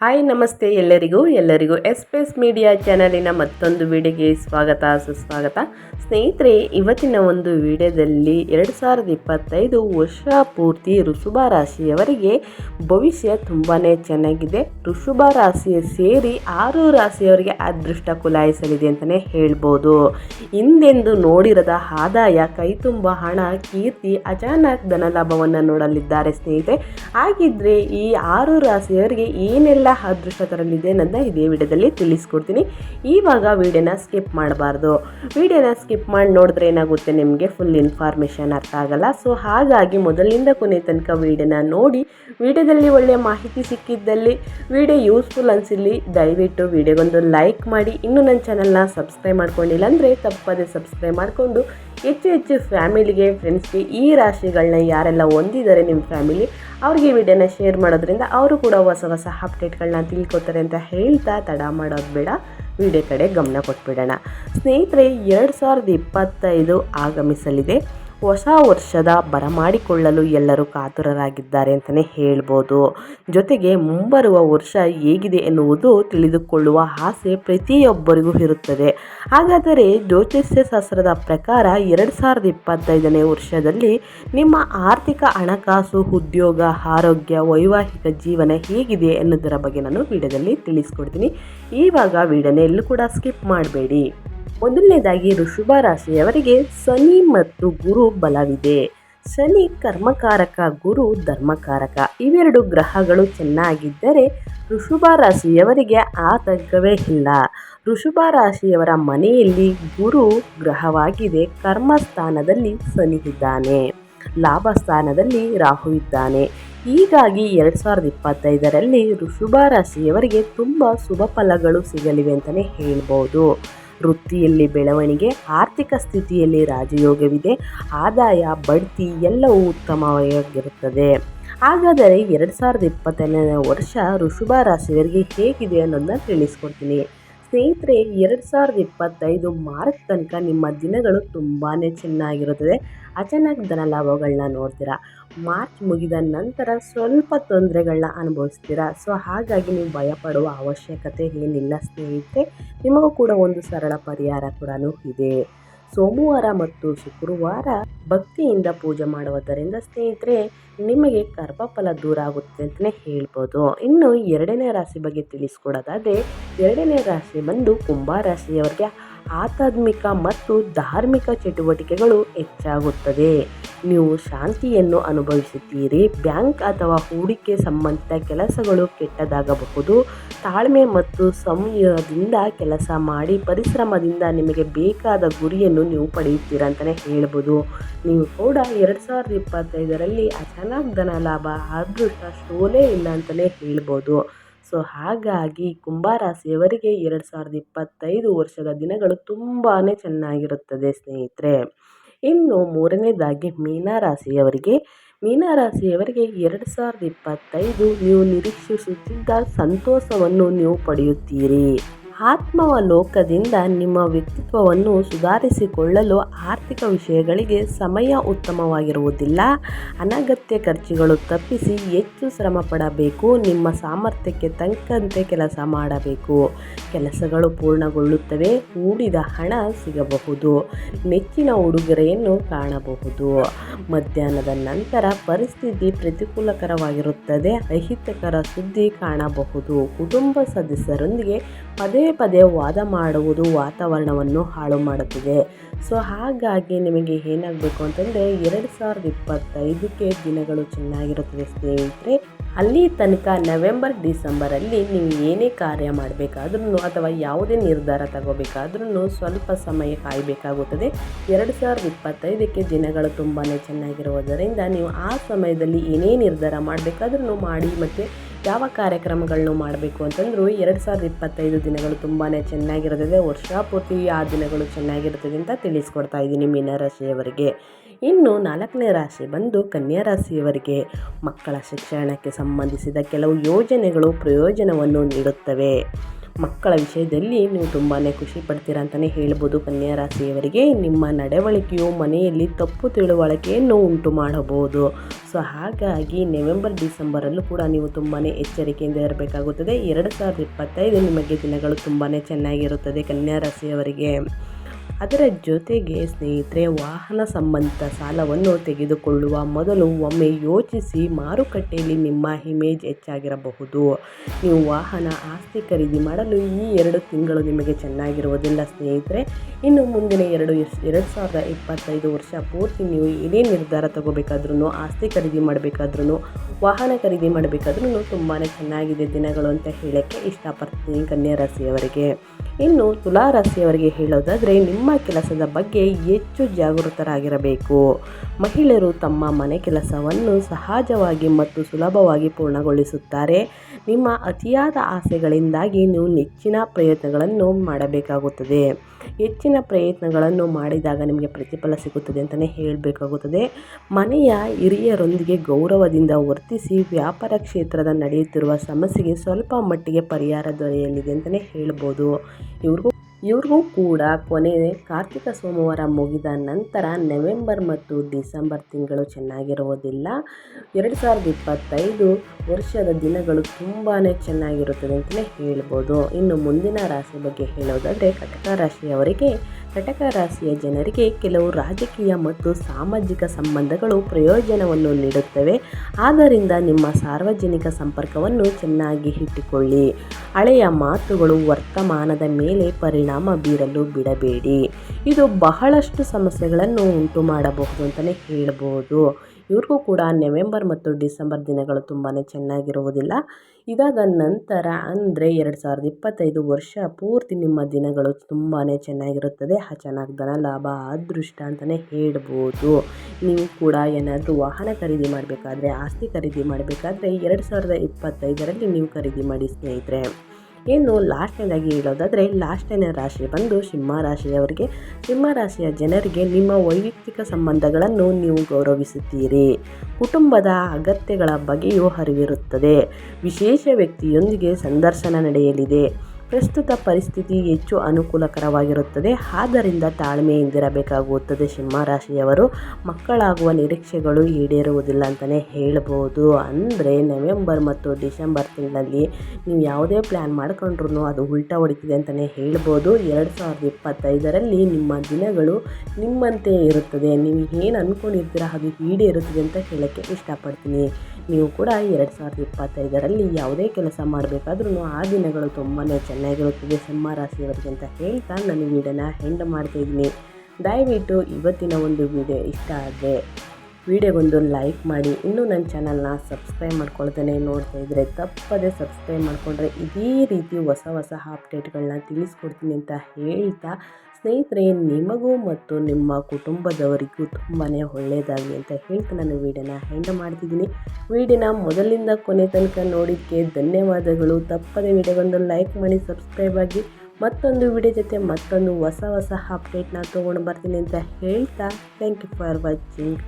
Hi, ನಮಸ್ತೆ ಎಲ್ಲರಿಗೂ. ಎಲ್ಲರಿಗೂ ಎಸ್ ಎಸ್ಪೇಸ್ ಮೀಡಿಯಾ ಚಾನಲಿನ ಮತ್ತೊಂದು ವಿಡಿಯೋಗೆ ಸ್ವಾಗತ, ಸುಸ್ವಾಗತ. ಸ್ನೇಹಿತರೆ, ಇವತ್ತಿನ ಒಂದು ವಿಡಿಯೋದಲ್ಲಿ ಎರಡು ಸಾವಿರದ ಇಪ್ಪತ್ತೈದು ವರ್ಷ ಪೂರ್ತಿ ಋಷಭ ರಾಶಿಯವರಿಗೆ ಭವಿಷ್ಯ ತುಂಬಾ ಚೆನ್ನಾಗಿದೆ. ಋಷಭ ರಾಶಿಯ ಸೇರಿ ಆರು ರಾಶಿಯವರಿಗೆ ಅದೃಷ್ಟ ಕುಲಾಯಿಸಲಿದೆ ಅಂತಲೇ ಹೇಳ್ಬೋದು. ಹಿಂದೆಂದು ನೋಡಿರದ ಆದಾಯ ಕೈತುಂಬ ಹಣ, ಕೀರ್ತಿ, ಅಚಾನಕ್ ಧನಲಾಭವನ್ನು ನೋಡಲಿದ್ದಾರೆ ಸ್ನೇಹಿತರೆ. ಹಾಗಿದ್ರೆ ಈ ಆರು ರಾಶಿಯವರಿಗೆ ಏನೆಲ್ಲ ಅದೃಷ್ಟ ತರಲಿದೆ ಅನ್ನೋದನ್ನ ಇದೇ ವಿಡಿಯೋದಲ್ಲಿ ತಿಳಿಸ್ಕೊಡ್ತೀನಿ. ಇವಾಗ ವಿಡಿಯೋನ ಸ್ಕಿಪ್ ಮಾಡಬಾರ್ದು. ವಿಡಿಯೋನ ಸ್ಕಿಪ್ ಮಾಡಿ ನೋಡಿದ್ರೆ ಏನಾಗುತ್ತೆ ನಿಮಗೆ ಫುಲ್ ಇನ್ಫಾರ್ಮೇಷನ್ ಅರ್ಥ ಆಗಲ್ಲ. ಸೊ ಹಾಗಾಗಿ ಮೊದಲಿಂದ ಕೊನೆ ತನಕ ವಿಡಿಯೋನ ನೋಡಿ, ವಿಡಿಯೋದಲ್ಲಿ ಒಳ್ಳೆಯ ಮಾಹಿತಿ ಸಿಕ್ಕಿದ್ದಲ್ಲಿ ವಿಡಿಯೋ ಯೂಸ್ಫುಲ್ ಅನಿಸಿಲ್ಲಿ ದಯವಿಟ್ಟು ವಿಡಿಯೋಗೊಂದು ಲೈಕ್ ಮಾಡಿ. ಇನ್ನೂ ನನ್ನ ಚಾನಲ್ನ ಸಬ್ಸ್ಕ್ರೈಬ್ ಮಾಡ್ಕೊಂಡಿಲ್ಲ ಅಂದರೆ ತಪ್ಪದೇ ಸಬ್ಸ್ಕ್ರೈಬ್ ಮಾಡಿಕೊಂಡು ಹೆಚ್ಚು ಹೆಚ್ಚು ಫ್ಯಾಮಿಲಿಗೆ ಫ್ರೆಂಡ್ಸ್ಗೆ ಈ ರಾಶಿಗಳನ್ನ ಯಾರೆಲ್ಲ ಹೊಂದಿದ್ದಾರೆ ನಿಮ್ಮ ಫ್ಯಾಮಿಲಿ, ಅವ್ರಿಗೆ ವಿಡಿಯೋನ ಶೇರ್ ಮಾಡೋದ್ರಿಂದ ಅವರು ಕೂಡ ಹೊಸ ಹೊಸ ಅಪ್ಡೇಟ್ಗಳನ್ನ ತಿಳ್ಕೊತಾರೆ ಅಂತ ಹೇಳ್ತಾ ತಡ ಮಾಡೋದು ಬೇಡ. ವಿಡಿಯೋ ಕಡೆ ಗಮನ ಕೊಟ್ಬಿಡೋಣ. ಸ್ನೇಹಿತರೆ, ಎರಡು ಸಾವಿರದ ಇಪ್ಪತ್ತೈದು ಆಗಮಿಸಲಿದೆ. ಹೊಸ ವರ್ಷದ ಬರಮಾಡಿಕೊಳ್ಳಲು ಎಲ್ಲರೂ ಕಾತುರರಾಗಿದ್ದಾರೆ ಅಂತಲೇ ಹೇಳ್ಬೋದು. ಜೊತೆಗೆ ಮುಂಬರುವ ವರ್ಷ ಹೇಗಿದೆ ಎನ್ನುವುದು ತಿಳಿದುಕೊಳ್ಳುವ ಆಸೆ ಪ್ರತಿಯೊಬ್ಬರಿಗೂ ಇರುತ್ತದೆ. ಹಾಗಾದರೆ ಜ್ಯೋತಿಷ್ಯ ಶಾಸ್ತ್ರದ ಪ್ರಕಾರ ಎರಡು ಸಾವಿರದ ಇಪ್ಪತ್ತೈದನೇ ವರ್ಷದಲ್ಲಿ ನಿಮ್ಮ ಆರ್ಥಿಕ ಹಣಕಾಸು, ಉದ್ಯೋಗ, ಆರೋಗ್ಯ, ವೈವಾಹಿಕ ಜೀವನ ಹೇಗಿದೆ ಎನ್ನುವುದರ ಬಗ್ಗೆ ನಾನು ವಿಡಿಯೋದಲ್ಲಿ ತಿಳಿಸ್ಕೊಡ್ತೀನಿ. ಈವಾಗ ವಿಡಿಯೋನ ಎಲ್ಲೂ ಕೂಡ ಸ್ಕಿಪ್ ಮಾಡಬೇಡಿ. ಮೊದಲನೇದಾಗಿ ಋಷಭ ರಾಶಿಯವರಿಗೆ ಶನಿ ಮತ್ತು ಗುರು ಬಲವಿದೆ. ಶನಿ ಕರ್ಮಕಾರಕ, ಗುರು ಧರ್ಮಕಾರಕ. ಇವೆರಡು ಗ್ರಹಗಳು ಚೆನ್ನಾಗಿದ್ದರೆ ಋಷಭ ರಾಶಿಯವರಿಗೆ ಆತಂಕವೇ ಇಲ್ಲ. ಋಷಭ ರಾಶಿಯವರ ಮನೆಯಲ್ಲಿ ಗುರು ಗ್ರಹವಾಗಿದೆ. ಕರ್ಮಸ್ಥಾನದಲ್ಲಿ ಶನಿ ಇದ್ದಾನೆ. ಲಾಭ ಸ್ಥಾನದಲ್ಲಿ ರಾಹು ಇದ್ದಾನೆ. ಹೀಗಾಗಿ ಎರಡು ಸಾವಿರದ ಇಪ್ಪತ್ತೈದರಲ್ಲಿ ಋಷಭ ರಾಶಿಯವರಿಗೆ ತುಂಬ ಶುಭ ಫಲಗಳು ಸಿಗಲಿವೆ ಅಂತಲೇ ಹೇಳ್ಬೋದು. ವೃತ್ತಿಯಲ್ಲಿ ಬೆಳವಣಿಗೆ, ಆರ್ಥಿಕ ಸ್ಥಿತಿಯಲ್ಲಿ ರಾಜಯೋಗವಿದೆ, ಆದಾಯ, ಬಡ್ತಿ ಎಲ್ಲವೂ ಉತ್ತಮವಾಗಿರುತ್ತದೆ. ಹಾಗಾದರೆ ಎರಡು ಸಾವಿರದ ಇಪ್ಪತ್ತನೇ ವರ್ಷ ಋಷಭ ರಾಶಿಯವರಿಗೆ ಹೇಗಿದೆ ಅನ್ನೋದನ್ನ ತಿಳಿಸ್ಕೊಡ್ತೀನಿ. ಸ್ನೇಹಿತರೆ, ಎರಡು ಸಾವಿರದ ಇಪ್ಪತ್ತೈದು ಮಾರ್ಚ್ ತನಕ ನಿಮ್ಮ ದಿನಗಳು ತುಂಬಾ ಚೆನ್ನಾಗಿರುತ್ತದೆ. ಅಚಾನಕ್ ಧನ ಲಾಭಗಳನ್ನ ನೋಡ್ತೀರಾ? ಮಾರ್ಚ್ ಮುಗಿದ ನಂತರ ಸ್ವಲ್ಪ ತೊಂದರೆಗಳನ್ನ ಅನುಭವಿಸ್ತೀರಾ? ಸೊ, ಹಾಗಾಗಿ ನೀವು ಭಯಪಡುವ ಅವಶ್ಯಕತೆ ಏನಿಲ್ಲ ಸ್ನೇಹಿತರೆ. ನಿಮಗೂ ಕೂಡ ಒಂದು ಸರಳ ಪರಿಹಾರ ಕೂಡ ಇದೆ. ಸೋಮವಾರ ಮತ್ತು ಶುಕ್ರವಾರ ಭಕ್ತಿಯಿಂದ ಪೂಜೆ ಮಾಡುವುದರಿಂದ ಸ್ನೇಹಿತರೆ, ನಿಮಗೆ ಕರ್ಮಫಲ ದೂರ ಆಗುತ್ತೆ ಅಂತಲೇ ಹೇಳ್ಬೋದು. ಇನ್ನು ಎರಡನೇ ರಾಶಿ ಬಗ್ಗೆ ತಿಳಿಸ್ಕೊಡೋದಾದರೆ, ಎರಡನೇ ರಾಶಿ ಬಂದು ಕುಂಭ ರಾಶಿಯವರಿಗೆ ಆಧ್ಯಾತ್ಮಿಕ ಮತ್ತು ಧಾರ್ಮಿಕ ಚಟುವಟಿಕೆಗಳು ಹೆಚ್ಚಾಗುತ್ತದೆ. ನೀವು ಶಾಂತಿಯನ್ನು ಅನುಭವಿಸುತ್ತೀರಿ. ಬ್ಯಾಂಕ್ ಅಥವಾ ಹೂಡಿಕೆ ಸಂಬಂಧಿತ ಕೆಲಸಗಳು ಕೆಟ್ಟದಾಗಬಹುದು. ತಾಳ್ಮೆ ಮತ್ತು ಸಮಯದಿಂದ ಕೆಲಸ ಮಾಡಿ ಪರಿಶ್ರಮದಿಂದ ನಿಮಗೆ ಬೇಕಾದ ಗುರಿಯನ್ನು ನೀವು ಪಡೆಯುತ್ತೀರ ಅಂತಲೇ ಹೇಳ್ಬೋದು. ನೀವು ಕೂಡ ಎರಡು ಸಾವಿರದ ಇಪ್ಪತ್ತೈದರಲ್ಲಿ ಅಚಾನಕ್ ಧನ ಲಾಭ, ಅದೃಷ್ಟ ಶೋಲೇ ಇಲ್ಲ ಅಂತಲೇ ಹೇಳ್ಬೋದು. ಸೊ, ಹಾಗಾಗಿ ಕುಂಭರಾಶಿಯವರಿಗೆ ಎರಡು ಸಾವಿರದ ಇಪ್ಪತ್ತೈದು ವರ್ಷದ ದಿನಗಳು ತುಂಬಾ ಚೆನ್ನಾಗಿರುತ್ತದೆ ಸ್ನೇಹಿತರೆ. ಇನ್ನು ಮೂರನೇದಾಗಿ ಮೀನರಾಶಿಯವರಿಗೆ. ಮೀನರಾಶಿಯವರಿಗೆ ಎರಡು ಸಾವಿರದ ಇಪ್ಪತ್ತೈದು ನೀವು ನಿರೀಕ್ಷಿಸುತ್ತಿದ್ದ ಸಂತೋಷವನ್ನು ನೀವು ಪಡೆಯುತ್ತೀರಿ. ಆತ್ಮಾವಲೋಕದಿಂದ ನಿಮ್ಮ ವ್ಯಕ್ತಿತ್ವವನ್ನು ಸುಧಾರಿಸಿಕೊಳ್ಳಲು ಆರ್ಥಿಕ ವಿಷಯಗಳಿಗೆ ಸಮಯ ಉತ್ತಮವಾಗಿರುವುದಿಲ್ಲ. ಅನಗತ್ಯ ಖರ್ಚುಗಳು ತಪ್ಪಿಸಿ ಹೆಚ್ಚು ಶ್ರಮ ಪಡಬೇಕು ನಿಮ್ಮ ಸಾಮರ್ಥ್ಯಕ್ಕೆ ತಕ್ಕಂತೆ ಕೆಲಸ ಮಾಡಬೇಕು. ಕೆಲಸಗಳು ಪೂರ್ಣಗೊಳ್ಳುತ್ತವೆ. ಹೂಡಿದ ಹಣ ಸಿಗಬಹುದು. ನೆಚ್ಚಿನ ಉಡುಗೊರೆಯನ್ನು ಕಾಣಬಹುದು. ಮಧ್ಯಾಹ್ನದ ನಂತರ ಪರಿಸ್ಥಿತಿ ಪ್ರತಿಕೂಲಕರವಾಗಿರುತ್ತದೆ. ಅಹಿತಕರ ಸುದ್ದಿ ಕಾಣಬಹುದು. ಕುಟುಂಬ ಸದಸ್ಯರೊಂದಿಗೆ ಪದೇ ಪದೇ ಪದೇ ವಾದ ಮಾಡುವುದು ವಾತಾವರಣವನ್ನು ಹಾಳು ಮಾಡುತ್ತಿದೆ. ಸೊ, ಹಾಗಾಗಿ ನಿಮಗೆ ಏನಾಗಬೇಕು ಅಂತಂದರೆ, ಎರಡು ಸಾವಿರದ ಇಪ್ಪತ್ತೈದಕ್ಕೆ ದಿನಗಳು ಚೆನ್ನಾಗಿರುತ್ತದೆ ಸ್ನೇಹಿತರೆ. ಅಲ್ಲಿ ತನಕ ನವೆಂಬರ್, ಡಿಸೆಂಬರಲ್ಲಿ ನೀವು ಏನೇ ಕಾರ್ಯ ಮಾಡಬೇಕಾದ್ರೂ ಅಥವಾ ಯಾವುದೇ ನಿರ್ಧಾರ ತಗೋಬೇಕಾದ್ರೂ ಸ್ವಲ್ಪ ಸಮಯ ಕಾಯಬೇಕಾಗುತ್ತದೆ. ಎರಡು ಸಾವಿರದ ಇಪ್ಪತ್ತೈದಕ್ಕೆ ದಿನಗಳು ತುಂಬಾ ಚೆನ್ನಾಗಿರುವುದರಿಂದ ನೀವು ಆ ಸಮಯದಲ್ಲಿ ಏನೇ ನಿರ್ಧಾರ ಮಾಡಬೇಕಾದ್ರೂ ಮಾಡಿ ಮತ್ತು ಯಾವ ಕಾರ್ಯಕ್ರಮಗಳನ್ನು ಮಾಡಬೇಕು ಅಂತಂದರೂ ಎರಡು ಸಾವಿರದ ಇಪ್ಪತ್ತೈದು ದಿನಗಳು ತುಂಬಾ ಚೆನ್ನಾಗಿರುತ್ತದೆ ವರ್ಷ ಪೂರ್ತಿ ಆ ದಿನಗಳು ಚೆನ್ನಾಗಿರುತ್ತದೆ ಅಂತ ತಿಳಿಸ್ಕೊಡ್ತಾ ಇದ್ದೀನಿ ಮೀನರಾಶಿಯವರಿಗೆ ಇನ್ನು ನಾಲ್ಕನೇ ರಾಶಿ ಬಂದು ಕನ್ಯಾ ರಾಶಿಯವರಿಗೆ ಮಕ್ಕಳ ಶಿಕ್ಷಣಕ್ಕೆ ಸಂಬಂಧಿಸಿದ ಕೆಲವು ಯೋಜನೆಗಳು ಪ್ರಯೋಜನವನ್ನು ನೀಡುತ್ತವೆ. ಮಕ್ಕಳ ವಿಷಯದಲ್ಲಿ ನೀವು ತುಂಬಾ ಖುಷಿ ಪಡ್ತೀರಾ ಅಂತಲೇ ಹೇಳ್ಬೋದು ಕನ್ಯಾ ರಾಶಿಯವರಿಗೆ. ನಿಮ್ಮ ನಡವಳಿಕೆಯು ಮನೆಯಲ್ಲಿ ತಪ್ಪು ತಿಳುವಳಿಕೆಯನ್ನು ಉಂಟು ಮಾಡಬಹುದು. ಸೊ, ಹಾಗಾಗಿ ನವೆಂಬರ್ ಡಿಸೆಂಬರಲ್ಲೂ ಕೂಡ ನೀವು ತುಂಬಾ ಎಚ್ಚರಿಕೆಯಿಂದ ಇರಬೇಕಾಗುತ್ತದೆ. ಎರಡು ಸಾವಿರದ ಇಪ್ಪತ್ತೈದು ನಿಮಗೆ ದಿನಗಳು ತುಂಬಾ ಚೆನ್ನಾಗಿರುತ್ತದೆ ಕನ್ಯಾ ರಾಶಿಯವರಿಗೆ. ಅದರ ಜೊತೆಗೆ ಸ್ನೇಹಿತರೆ, ವಾಹನ ಸಂಬಂಧಿತ ಸಾಲವನ್ನು ತೆಗೆದುಕೊಳ್ಳುವ ಮೊದಲು ಒಮ್ಮೆ ಯೋಚಿಸಿ ಮಾರುಕಟ್ಟೆಯಲ್ಲಿ ನಿಮ್ಮ ಇಮೇಜ್ ಹೆಚ್ಚಾಗಿರಬಹುದು. ನೀವು ವಾಹನ ಆಸ್ತಿ ಖರೀದಿ ಮಾಡಲು ಈ ಎರಡು ತಿಂಗಳು ನಿಮಗೆ ಚೆನ್ನಾಗಿರುವುದಿಲ್ಲ ಸ್ನೇಹಿತರೆ. ಇನ್ನು ಮುಂದಿನ ಎರಡು ಎರಡು ಸಾವಿರದ ಇಪ್ಪತ್ತೈದು ವರ್ಷ ಪೂರ್ತಿ ನೀವು ಏನೇ ನಿರ್ಧಾರ ತಗೋಬೇಕಾದ್ರೂ ಆಸ್ತಿ ಖರೀದಿ ಮಾಡಬೇಕಾದ್ರೂ ವಾಹನ ಖರೀದಿ ಮಾಡಬೇಕಾದ್ರೂ ತುಂಬಾ ಚೆನ್ನಾಗಿದೆ ದಿನಗಳು ಅಂತ ಹೇಳೋಕ್ಕೆ ಇಷ್ಟಪಡ್ತೀನಿ ಕನ್ಯಾ ರಾಶಿಯವರಿಗೆ. ಇನ್ನು ತುಲಾ ರಾಶಿಯವರಿಗೆ ಹೇಳೋದಾದರೆ ನಿಮ್ಮ ಕೆಲಸದ ಬಗ್ಗೆ ಹೆಚ್ಚು ಜಾಗೃತರಾಗಿರಬೇಕು. ಮಹಿಳೆಯರು ತಮ್ಮ ಮನೆ ಕೆಲಸವನ್ನು ಸಹಜವಾಗಿ ಮತ್ತು ಸುಲಭವಾಗಿ ಪೂರ್ಣಗೊಳಿಸುತ್ತಾರೆ. ನಿಮ್ಮ ಅತಿಯಾದ ಆಸೆಗಳಿಂದಾಗಿ ನೀವು ನೆಚ್ಚಿನ ಪ್ರಯತ್ನಗಳನ್ನು ಮಾಡಬೇಕಾಗುತ್ತದೆ. ಹೆಚ್ಚಿನ ಪ್ರಯತ್ನಗಳನ್ನು ಮಾಡಿದಾಗ ನಿಮಗೆ ಪ್ರತಿಫಲ ಸಿಗುತ್ತದೆ ಅಂತಲೇ ಹೇಳಬೇಕಾಗುತ್ತದೆ. ಮನೆಯ ಹಿರಿಯರೊಂದಿಗೆ ಗೌರವದಿಂದ ವರ್ತಿಸಿ ವ್ಯಾಪಾರ ಕ್ಷೇತ್ರದ ನಡೆಯುತ್ತಿರುವ ಸಮಸ್ಯೆಗೆ ಸ್ವಲ್ಪ ಮಟ್ಟಿಗೆ ಪರಿಹಾರ ದೊರೆಯಲಿದೆ ಅಂತಲೇ ಹೇಳ್ಬೋದು. ಇವ್ರಿಗೂ ಇವ್ರಿಗೂ ಕೂಡ ಕೊನೆ ಕಾರ್ತಿಕ ಸೋಮವಾರ ಮುಗಿದ ನಂತರ ನವೆಂಬರ್ ಮತ್ತು ಡಿಸೆಂಬರ್ ತಿಂಗಳು ಚೆನ್ನಾಗಿರುವುದಿಲ್ಲ. ಎರಡು ಸಾವಿರದ ಇಪ್ಪತ್ತೈದು ವರ್ಷದ ದಿನಗಳು ತುಂಬಾ ಚೆನ್ನಾಗಿರುತ್ತದೆ ಅಂತಲೇ ಹೇಳ್ಬೋದು. ಇನ್ನು ಮುಂದಿನ ರಾಶಿ ಬಗ್ಗೆ ಹೇಳೋದಾದರೆ ಕಟಕ ರಾಶಿಯವರಿಗೆ ಕಟಕ ರಾಶಿಯ ಜನರಿಗೆ ಕೆಲವು ರಾಜಕೀಯ ಮತ್ತು ಸಾಮಾಜಿಕ ಸಂಬಂಧಗಳು ಪ್ರಯೋಜನವನ್ನು ನೀಡುತ್ತವೆ. ಆದ್ದರಿಂದ ನಿಮ್ಮ ಸಾರ್ವಜನಿಕ ಸಂಪರ್ಕವನ್ನು ಚೆನ್ನಾಗಿ ಇಟ್ಟುಕೊಳ್ಳಿ. ಹಳೆಯ ಮಾತುಗಳು ವರ್ತಮಾನದ ಮೇಲೆ ಪರಿಣಾಮ ಬೀರಲು ಬಿಡಬೇಡಿ. ಇದು ಬಹಳಷ್ಟು ಸಮಸ್ಯೆಗಳನ್ನು ಉಂಟು ಮಾಡಬಹುದು ಅಂತಲೇ ಹೇಳ್ಬೋದು. ಇವ್ರಿಗೂ ಕೂಡ ನವೆಂಬರ್ ಮತ್ತು ಡಿಸೆಂಬರ್ ದಿನಗಳು ತುಂಬಾ ಚೆನ್ನಾಗಿರುವುದಿಲ್ಲ. ಇದಾದ ನಂತರ ಅಂದರೆ ಎರಡು ಸಾವಿರದ ಇಪ್ಪತ್ತೈದು ವರ್ಷ ಪೂರ್ತಿ ನಿಮ್ಮ ದಿನಗಳು ತುಂಬಾ ಚೆನ್ನಾಗಿರುತ್ತದೆ. ಆ ಚೆನ್ನಾಗಿ ಧನ ಲಾಭ, ಅದೃಷ್ಟ ಅಂತಲೇ ಹೇಳ್ಬೋದು. ನೀವು ಕೂಡ ಏನಾದರೂ ವಾಹನ ಖರೀದಿ ಮಾಡಬೇಕಾದ್ರೆ, ಆಸ್ತಿ ಖರೀದಿ ಮಾಡಬೇಕಾದ್ರೆ ಎರಡು ಸಾವಿರದ ಇಪ್ಪತ್ತೈದರಲ್ಲಿ ನೀವು ಖರೀದಿ ಮಾಡಿ ಸ್ನೇಹಿತರೆ. ಇನ್ನು ಲಾಸ್ಟ್ನೇದಾಗಿ ಹೇಳೋದಾದರೆ ಲಾಸ್ಟ್ನೇ ರಾಶಿ ಬಂದು ಸಿಂಹ ರಾಶಿಯವರಿಗೆ, ಸಿಂಹ ರಾಶಿಯ ಜನರಿಗೆ ನಿಮ್ಮ ವೈಯಕ್ತಿಕ ಸಂಬಂಧಗಳನ್ನು ನೀವು ಗೌರವಿಸುತ್ತೀರಿ. ಕುಟುಂಬದ ಅಗತ್ಯಗಳ ಬಗ್ಗೆಯೂ ಅರಿವಿರುತ್ತದೆ. ವಿಶೇಷ ವ್ಯಕ್ತಿಯೊಂದಿಗೆ ಸಂದರ್ಶನ ನಡೆಯಲಿದೆ. ಪ್ರಸ್ತುತ ಪರಿಸ್ಥಿತಿ ಹೆಚ್ಚು ಅನುಕೂಲಕರವಾಗಿರುತ್ತದೆ. ಆದ್ದರಿಂದ ತಾಳ್ಮೆಯಿಂದಿರಬೇಕಾಗುತ್ತದೆ ಸಿಂಹರಾಶಿಯವರು ಮಕ್ಕಳಾಗುವ ನಿರೀಕ್ಷೆಗಳು ಈಡೇರುವುದಿಲ್ಲ ಅಂತಲೇ ಹೇಳ್ಬೋದು. ಅಂದರೆ ನವೆಂಬರ್ ಮತ್ತು ಡಿಸೆಂಬರ್ ತಿಂಗಳಲ್ಲಿ ನೀವು ಯಾವುದೇ ಪ್ಲ್ಯಾನ್ ಮಾಡ್ಕೊಂಡ್ರೂ ಅದು ಉಲ್ಟಾ ಹೊಡಿತಿದೆ ಅಂತಲೇ ಹೇಳ್ಬೋದು. ಎರಡು ಸಾವಿರದ ಇಪ್ಪತ್ತೈದರಲ್ಲಿ ನಿಮ್ಮ ದಿನಗಳು ನಿಮ್ಮಂತೆ ಇರುತ್ತದೆ. ನೀವು ಏನು ಅಂದ್ಕೊಂಡಿರ್ತೀರ ಅದು ಈಡೇರುತ್ತದೆ ಅಂತ ಹೇಳೋಕ್ಕೆ ಇಷ್ಟಪಡ್ತೀನಿ. ನೀವು ಕೂಡ ಎರಡು ಸಾವಿರದ ಇಪ್ಪತ್ತೈದರಲ್ಲಿ ಯಾವುದೇ ಕೆಲಸ ಮಾಡಬೇಕಾದ್ರೂ ಆ ದಿನಗಳು ತುಂಬಾ ಚೆನ್ನಾಗಿರುತ್ತದೆ ಸಿಂಹ ರಾಶಿಯವರಿಗೆ ಅಂತ ಹೇಳ್ತಾ ನಾನು ವೀಡಿಯೋನ ಹೆಂಡ್ ಮಾಡ್ತಾಯಿದ್ದೀನಿ ದಯವಿಟ್ಟು ಇವತ್ತಿನ ಒಂದು ವಿಡಿಯೋ ಇಷ್ಟ ಆದರೆ ವಿಡಿಯೋಗೊಂದು ಲೈಕ್ ಮಾಡಿ. ಇನ್ನೂ ನನ್ನ ಚಾನಲ್ನ ಸಬ್ಸ್ಕ್ರೈಬ್ ಮಾಡ್ಕೊಳ್ತಾನೆ ನೋಡ್ತಾ ಇದ್ದರೆ ತಪ್ಪದೇ ಸಬ್ಸ್ಕ್ರೈಬ್ ಮಾಡಿಕೊಂಡ್ರೆ ಇದೇ ರೀತಿ ಹೊಸ ಹೊಸ ಅಪ್ಡೇಟ್ಗಳನ್ನ ತಿಳಿಸ್ಕೊಡ್ತೀನಿ ಅಂತ ಹೇಳ್ತಾ ಸ್ನೇಹಿತರೆ, ನಿಮಗೂ ಮತ್ತು ನಿಮ್ಮ ಕುಟುಂಬದವರಿಗೂ ತುಂಬಾ ಒಳ್ಳೆಯದಾಗಲಿ ಅಂತ ಹೇಳ್ತಾ ನಾನು ವೀಡಿಯೋನ ಹೆಂಡ ಮಾಡ್ತಿದ್ದೀನಿ. ವೀಡಿಯೋನ ಮೊದಲಿಂದ ಕೊನೆ ತನಕ ನೋಡಿದ್ದಕ್ಕೆ ಧನ್ಯವಾದಗಳು. ತಪ್ಪದೆ ವಿಡಿಯೋಗೊಂದು ಲೈಕ್ ಮಾಡಿ ಸಬ್ಸ್ಕ್ರೈಬ್ ಆಗಿ, ಮತ್ತೊಂದು ವಿಡಿಯೋ ಜೊತೆ ಮತ್ತೊಂದು ಹೊಸ ಹೊಸ ಅಪ್ಡೇಟ್ನ ತೊಗೊಂಡು ಬರ್ತೀನಿ ಅಂತ ಹೇಳ್ತಾ ಥ್ಯಾಂಕ್ ಯು ಫಾರ್ ವಾಚಿಂಗ್